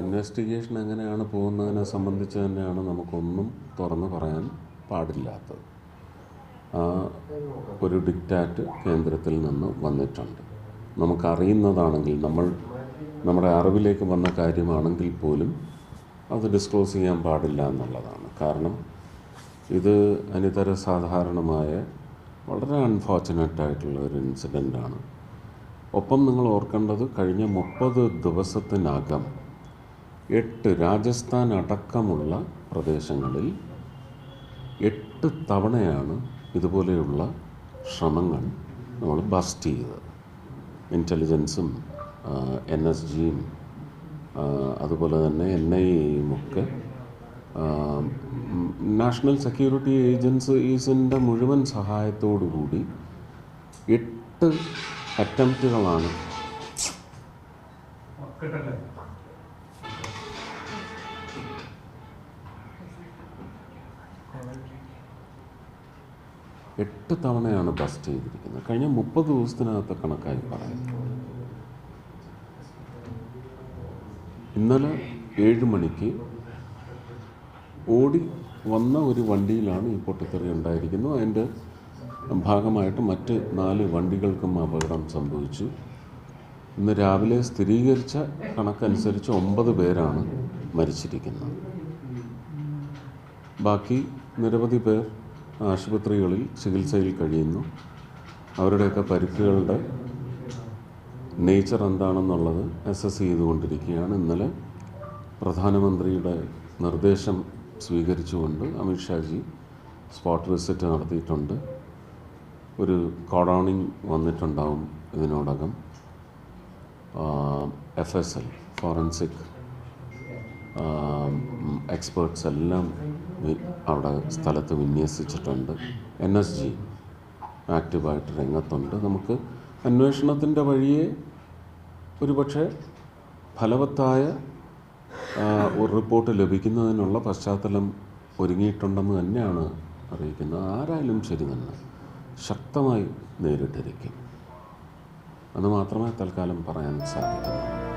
Investigation എങ്ങനെയാണ് പോകുന്നതിനെ സംബന്ധിച്ച് തന്നെയാണ് നമുക്കൊന്നും തുറന്ന് പറയാൻ പാടില്ലാത്തത്. ആ ഒരു ഡിക്റ്റാറ്റ് കേന്ദ്രത്തിൽ നിന്ന് വന്നിട്ടുണ്ട്. നമുക്കറിയുന്നതാണെങ്കിൽ നമ്മൾ നമ്മുടെ അറിവിലേക്ക് വന്ന കാര്യമാണെങ്കിൽ പോലും അത് ഡിസ്ക്ലോസ് ചെയ്യാൻ പാടില്ല എന്നുള്ളതാണ്. കാരണം ഇത് അനിതര സാധാരണമായ വളരെ അൺഫോർച്ചുനേറ്റ് ആയിട്ടുള്ള ഒരു ഇൻസിഡന്റാണ് ഒപ്പം നിങ്ങൾ ഓർക്കേണ്ടത് കഴിഞ്ഞ മുപ്പത് ദിവസത്തിനകം എട്ട് രാജസ്ഥാൻ അടക്കമുള്ള പ്രദേശങ്ങളിൽ എട്ട് തവണയാണ് ഇതുപോലെയുള്ള ശ്രമങ്ങൾ നമ്മൾ ബസ്റ്റ് ചെയ്തത്. ഇന്റലിജൻസും എൻ എസ് ജിയും അതുപോലെ തന്നെ എൻ ഐ എയും ഒക്കെ നാഷണൽ സെക്യൂരിറ്റി ഏജൻസീസിന്റെ മുഴുവൻ കൂടി എട്ട് അറ്റംപ്റ്റുകളാണ് എട്ട് തവണയാണ് ബസ്റ്റ് ചെയ്തിരിക്കുന്നത്. കഴിഞ്ഞ മുപ്പത് ദിവസത്തിനകത്തെ കണക്കായി പറയുന്നു ഇന്നലെ ഏഴ് മണിക്ക് ഓടി വന്ന ഒരു വണ്ടിയിലാണ് ഈ പൊട്ടിത്തെറി ഉണ്ടായിരിക്കുന്നത്. അതിന്റെ ഭാഗമായിട്ട് മറ്റ് നാല് വണ്ടികൾക്കും അപകടം സംഭവിച്ചു. ഇന്ന് രാവിലെ സ്ഥിരീകരിച്ച കണക്കനുസരിച്ച് ഒമ്പത് പേരാണ് മരിച്ചിരിക്കുന്നത്. ബാക്കി നിരവധി പേർ ആശുപത്രികളിൽ ചികിത്സയിൽ കഴിയുന്നു. അവരുടെയൊക്കെ പരിക്കുകളുടെ നേച്ചർ എന്താണെന്നുള്ളത് അസസ് ചെയ്തുകൊണ്ടിരിക്കുകയാണ്. ഇന്നലെ പ്രധാനമന്ത്രിയുടെ നിർദ്ദേശം സ്വീകരിച്ചുകൊണ്ട് അമിത്ഷാജി സ്പോട്ട് വിസിറ്റ് നടത്തിയിട്ടുണ്ട്. ഒരു കോഡൗണിങ് വന്നിട്ടുണ്ടാവും ഇതിനോടകം. F S L forensic experts എല്ലാം അവിടെ സ്ഥലത്ത് വിന്യസിച്ചിട്ടുണ്ട്. എൻ എസ് ജി ആക്റ്റീവായിട്ട് രംഗത്തുണ്ട്. നമുക്ക് അന്വേഷണത്തിന്റെ വഴിയെ ഒരുപക്ഷെ ഫലവത്തായ ഒരു റിപ്പോർട്ട് ലഭിക്കുന്നതിനുള്ള പശ്ചാത്തലം ഒരുങ്ങിയിട്ടുണ്ടെന്ന് തന്നെയാണ് അറിയിക്കുന്നത്. ആരായാലും ശരി തന്നെ ശക്തമായി നേരിട്ടിരിക്കും. അത് മാത്രമേ തൽക്കാലം പറയാൻ സാധിക്കുന്നുള്ളൂ